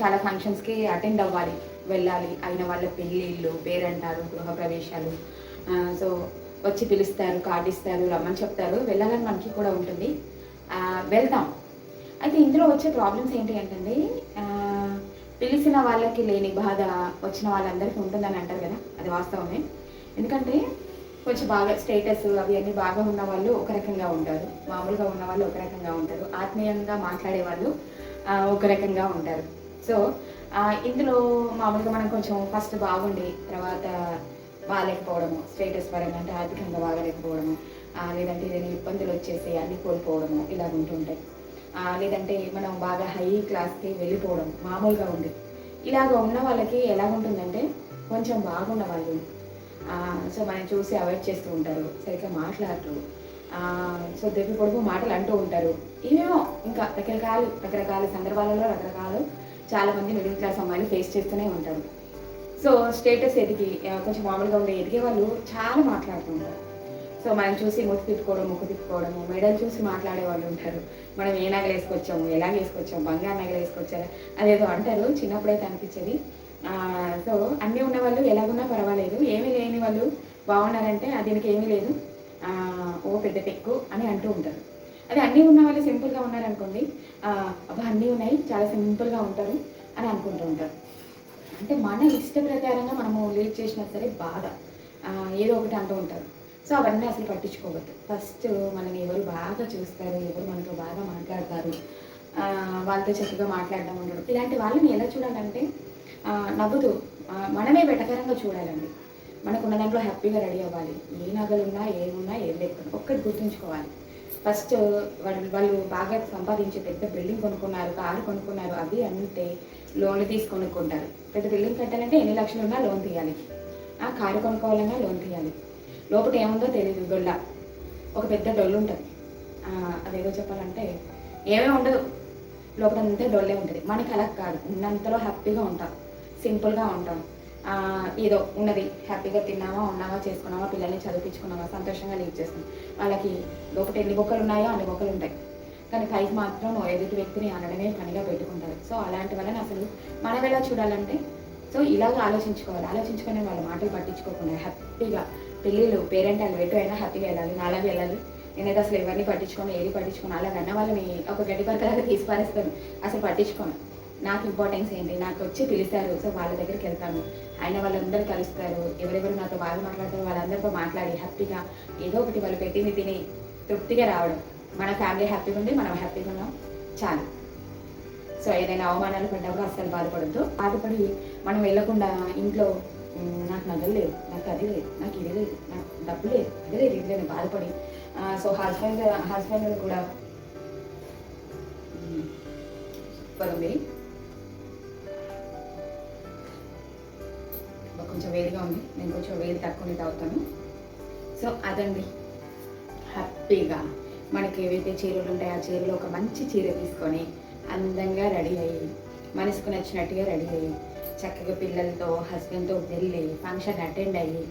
చాలా ఫంక్షన్స్కి అటెండ్ అవ్వాలి. వెళ్ళాలి. అయిన వాళ్ళ పెళ్ళిళ్ళు పేరంటారు గృహప్రవేశాలు సో వచ్చి పిలుస్తారు కార్డు ఇస్తారు రమ్మని చెప్తారు. వెళ్ళాలని మనకి కూడా ఉంటుంది. వెళ్తాం. అయితే ఇందులో వచ్చే ప్రాబ్లమ్స్ ఏంటి అంటే పిలిచిన వాళ్ళకి లేని బాధ వచ్చిన వాళ్ళందరికీ ఉంటుందని అంటారు కదా అది వాస్తవమే. ఎందుకంటే కొంచెం బాగా స్టేటస్ అవి అన్నీ బాగా ఉన్న వాళ్ళు ఒక రకంగా ఉంటారు. మామూలుగా ఉన్న వాళ్ళు ఒక రకంగా ఉంటారు. ఆత్మీయంగా మాట్లాడే వాళ్ళు ఒక రకంగా ఉంటారు. సో ఇందులో మామూలుగా మనం కొంచెం ఫస్ట్ బాగుండి తర్వాత బాగాలేకపోవడము స్టేటస్ పరంగా అంటే ఆర్థికంగా బాగాలేకపోవడము లేదంటే ఏదైనా ఇబ్బందులు వచ్చేసి అన్ని కోల్పోవడము ఇలా ఉంటుంటాయి లేదంటే మనం బాగా హై క్లాస్కి వెళ్ళిపోవడం మామూలుగా ఉంది ఇలాగ ఉన్న వాళ్ళకి ఎలా ఉంటుందంటే కొంచెం బాగున్న వాళ్ళు. సో మనం చూసి అవాయిడ్ చేస్తూ ఉంటారు సరిగ్గా మాట్లాడరు. సో దెబ్బ పొడుగు మాటలు అంటూ ఉంటారు. ఇవేమో ఇంకా రకరకాలు రకరకాల సందర్భాలలో రకరకాలు చాలామంది మిడిల్ క్లాస్ అమ్మాయిలు ఫేస్ చేస్తూనే ఉంటారు. సో స్టేటస్ ఎదిగి కొంచెం మామూలుగా ఉండే ఎదిగే వాళ్ళు చాలా మాట్లాడుతూ ఉంటారు. సో మనం చూసి ముక్కు తిప్పుకోవడం ముక్కు తిప్పుకోవడము మెడల్ చూసి మాట్లాడే వాళ్ళు ఉంటారు. మనం ఏ నగలు వేసుకొచ్చాము ఎలా వేసుకొచ్చాము బంగారు నగలు వేసుకొచ్చారా అదేదో అంటారు. చిన్నప్పుడైతే అనిపించేది. సో అన్నీ ఉన్న వాళ్ళు ఎలాగున్నా పర్వాలేదు. ఏమీ లేని వాళ్ళు బాగున్నారంటే దీనికి ఏమీ లేదు. ఓ పెద్ద టెక్కు అని అంటూ ఉంటారు. అదే అన్నీ ఉన్న వాళ్ళు సింపుల్గా ఉన్నారనుకోండి అబ్బా అన్నీ ఉన్నాయి చాలా సింపుల్గా ఉంటారు అని అనుకుంటూ ఉంటారు. అంటే మన ఇష్ట ప్రకారంగా మనము లీడ్ చేసినా సరే బాధ. ఏదో ఒకటి అంటూ ఉంటారు. సో అవన్నీ అసలు పట్టించుకోవద్దు. ఫస్ట్ మనని ఎవరు బాగా చూస్తారు ఎవరు మనతో బాగా మాట్లాడతారు వాళ్ళతో చక్కగా మాట్లాడడం ఉండడం. ఇలాంటి వాళ్ళని ఎలా చూడాలంటే నవ్వుతూ మనమే వెటకరంగా చూడాలండి. మనకున్న దాంట్లో హ్యాపీగా రెడీ అవ్వాలి. ఏ నగలున్నా ఏమున్నా ఏం లేకుండా ఒక్కటి గుర్తుంచుకోవాలి. ఫస్ట్ వాళ్ళు వాళ్ళు బాగా సంపాదించి పెద్ద బిల్డింగ్ కొనుక్కున్నారు కారు కొనుక్కున్నారు అవి అంటే లోన్లు తీసి కొనుక్కుంటారు. పెద్ద బిల్డింగ్ కట్టాలంటే ఎన్ని లక్షలు ఉన్నా లోన్ తీయాలి. ఆ కారు కొనుక్కోవాలన్నా లోన్ తీయాలి. లోపల ఏముందో తెలియదు డొల్ల ఒక పెద్ద డొల్లు ఉంటుంది. అదేదో చెప్పాలంటే ఏమీ ఉండదు. లోపల అంతా డొల్లే ఉంటుంది. మనకి అలా కాదు. ఉన్నంతలో హ్యాపీగా ఉంటాం. సింపుల్గా ఉంటాం. ఏదో ఉన్నది హ్యాపీగా తిన్నామా ఉన్నామా చేసుకున్నామా పిల్లల్ని చదివించుకున్నామా సంతోషంగా లీడ్ చేస్తాం వాళ్ళకి ఒకటి ఎన్ని బొక్కలు ఉన్నాయో అన్ని బొక్కలు ఉంటాయి. కానీ పైకి మాత్రం ఎదుటి వ్యక్తిని అనడమే పనిగా పెట్టుకుంటారు సో అలాంటి వలన అసలు మనం ఎలా చూడాలంటే సో ఇలాగ ఆలోచించుకోవాలి. ఆలోచించుకునే వాళ్ళ మాటలు పట్టించుకోకుండా హ్యాపీగా పెళ్ళిళ్ళు పేరెంట్ వాళ్ళు ఎటు అయినా హ్యాపీగా వెళ్ళాలి నాలాగే వెళ్ళాలి. నేనైతే అసలు ఎవరిని పట్టించుకోను ఏది పట్టించుకోను అలాగన్న వాళ్ళని ఒక గడ్డి పరకలాగా తీసి పారేస్తాను అసలు పట్టించుకోను. నాకు ఇంపార్టెన్స్ ఏంటి? నాకు వచ్చి పిలుస్తారు సో వాళ్ళ దగ్గరికి వెళ్తాను. ఆయన వాళ్ళందరూ కలుస్తారు. ఎవరెవరు నాతో బాగా మాట్లాడతారు వాళ్ళందరితో మాట్లాడి హ్యాపీగా ఏదో ఒకటి వాళ్ళు పెట్టింది తిని తృప్తిగా రావడం. మన ఫ్యామిలీ హ్యాపీగా ఉంది మనం హ్యాపీగా ఉన్నాం. చాలు. సో ఏదైనా అవమానాలు పడ్డప్పుడు అస్సలు బాధపడద్దు. బాధపడి మనం వెళ్ళకుండా ఇంట్లో నాకు నగలు లేదు నాకు అది లేదు నాకు ఇది లేదు నాకు డబ్బు లేదు అది లేదు ఇది లేదు బాధపడి సో హస్బెండ్ హస్బెండ్ కూడా ఉమ్, కొంచెం వేడిగా ఉంది. నేను కొంచెం వేడి తక్కువనే తాగుతాను. సో అదండి. హ్యాపీగా మనకి ఏవైతే చీరలు ఉంటాయో ఆ చీరలో ఒక మంచి చీర తీసుకొని అందంగా రెడీ అయ్యి మనసుకు నచ్చినట్టుగా రెడీ అయ్యి చక్కగా పిల్లలతో హస్బెండ్తో వెళ్ళి ఫంక్షన్ అటెండ్ అయ్యి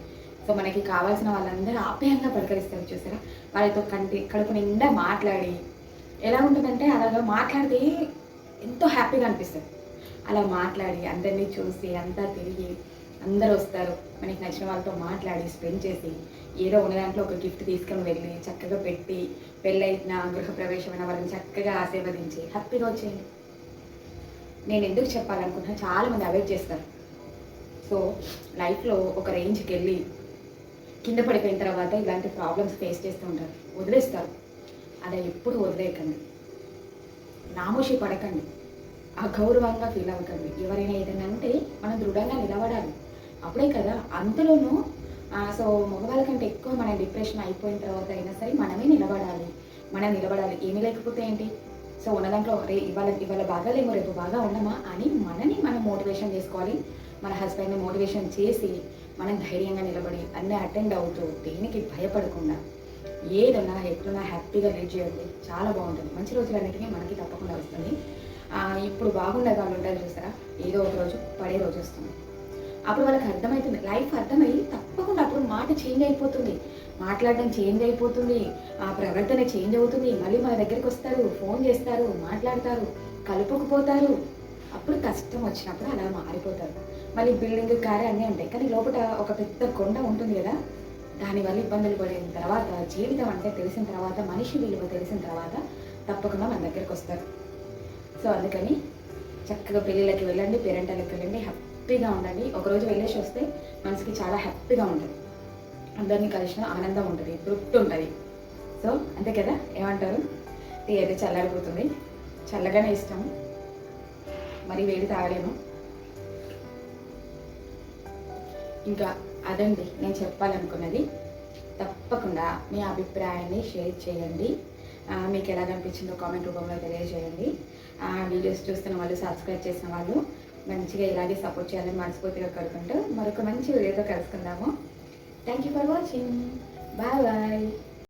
సో మనకి కావాల్సిన వాళ్ళందరూ ఆప్యాయంగా పలకరిస్తారు చూసారా? వాళ్ళతో కంటి కడుపు నిండా మాట్లాడి ఎలా ఉంటుందంటే అలాగా మాట్లాడితే ఎంతో హ్యాపీగా అనిపిస్తుంది. అలా మాట్లాడి అందరినీ చూసి అంతా తిరిగి అందరూ వస్తారు. మనకి నచ్చిన వాళ్ళతో మాట్లాడి స్పెండ్ చేసి ఏదో ఉన్న దాంట్లో ఒక గిఫ్ట్ తీసుకొని వెళ్ళి చక్కగా పెట్టి పెళ్ళైన గృహప్రవేశమైన వాళ్ళని చక్కగా ఆశీర్వదించి హ్యాపీగా వచ్చేయండి నేను ఎందుకు చెప్పాలనుకుంటున్నా చాలా మంది అవాయిడ్ చేస్తారు సో లైఫ్లో ఒక రేంజ్కి వెళ్ళి కింద పడిపోయిన తర్వాత ఇలాంటి ప్రాబ్లమ్స్ ఫేస్ చేస్తూ ఉంటారు. వదిలేస్తారు. అలా ఎప్పుడు వదిలేయకండి. నామోషి పడకండి. అగౌరవంగా ఫీల్ అవ్వకండి. ఎవరైనా ఏదైనా అంటే మనం దృఢంగా నిలబడాలి. అప్పుడే కదా అంతలోనూ సో మగవాళ్ళ కంటే ఎక్కువ మన డిప్రెషన్ అయిపోయిన తర్వాత అయినా సరే మనమే నిలబడాలి. మనం నిలబడాలి. ఏమీ లేకపోతే ఏంటి? సో ఉన్న దాంట్లో రే ఇవాళ ఇవాళ బాగా లేము రేపు బాగా ఉండమా అని మనని మనం మోటివేషన్ చేసుకోవాలి. మన హస్బెండ్ని మోటివేషన్ చేసి మనం ధైర్యంగా నిలబడి అన్నీ అటెండ్ అవుతూ దేనికి భయపడకుండా ఏదన్నా ఎట్లున్నా హ్యాపీగా లీడ్ చేయండి. చాలా బాగుంటుంది. మంచి రోజులన్నిటికీ మనకి తప్పకుండా వస్తుంది. ఇప్పుడు బాగుండే వాళ్ళు ఉంటారు చూసారా? ఏదో ఒక రోజు పడే రోజు వస్తుంది. అప్పుడు వాళ్ళకి అర్థమవుతుంది లైఫ్ అర్థమయ్యి తప్పకుండా అప్పుడు మాట చేంజ్ అయిపోతుంది. మాట్లాడడం చేంజ్ అయిపోతుంది. ఆ ప్రవర్తన చేంజ్ అవుతుంది. మళ్ళీ మన దగ్గరికి వస్తారు ఫోన్ చేస్తారు మాట్లాడతారు కలుపుకుపోతారు. అప్పుడు కష్టం వచ్చినప్పుడు అలా మారిపోతారు. మళ్ళీ బిల్డింగ్ కారే అన్నీ ఉంటాయి. కానీ లోపల ఒక పెద్ద కొండ ఉంటుంది కదా? దానివల్ల ఇబ్బందులు పడిన తర్వాత జీవితం అంటే తెలిసిన తర్వాత మనిషి విలువ తెలిసిన తర్వాత తప్పకుండా మన దగ్గరికి వస్తారు. సో అందుకని చక్కగా పెళ్ళిళ్ళకి వెళ్ళండి పేరెంటాలకి వెళ్ళండి. హ్యాపీగా ఉండండి. ఒకరోజు వెళ్ళేసి వస్తే మనసుకి చాలా హ్యాపీగా ఉంటుంది. అందరినీ కలిసిన ఆనందం ఉంటుంది తృప్తి ఉంటుంది. సో అంతే కదా? ఏమంటారు? టీ అయితే చల్లారిపోతుంది. చల్లగానే ఇష్టం. మరి వేడి తాగలేము. ఇంకా అదండి నేను చెప్పాలనుకున్నది. తప్పకుండా మీ అభిప్రాయాన్ని షేర్ చేయండి. మీకు ఎలా అనిపించిందో కామెంట్ రూపంలో తెలియజేయండి. వీడియోస్ చూస్తున్న వాళ్ళు సబ్స్క్రైబ్ చేసిన వాళ్ళు మంచిగా ఇలాగే సపోర్ట్ చేయాలని మనస్ఫూర్తిగా కోరుకుంటూ మరొక మంచి వీడియోతో కలుసుకుందాము. Thank you for watching bye bye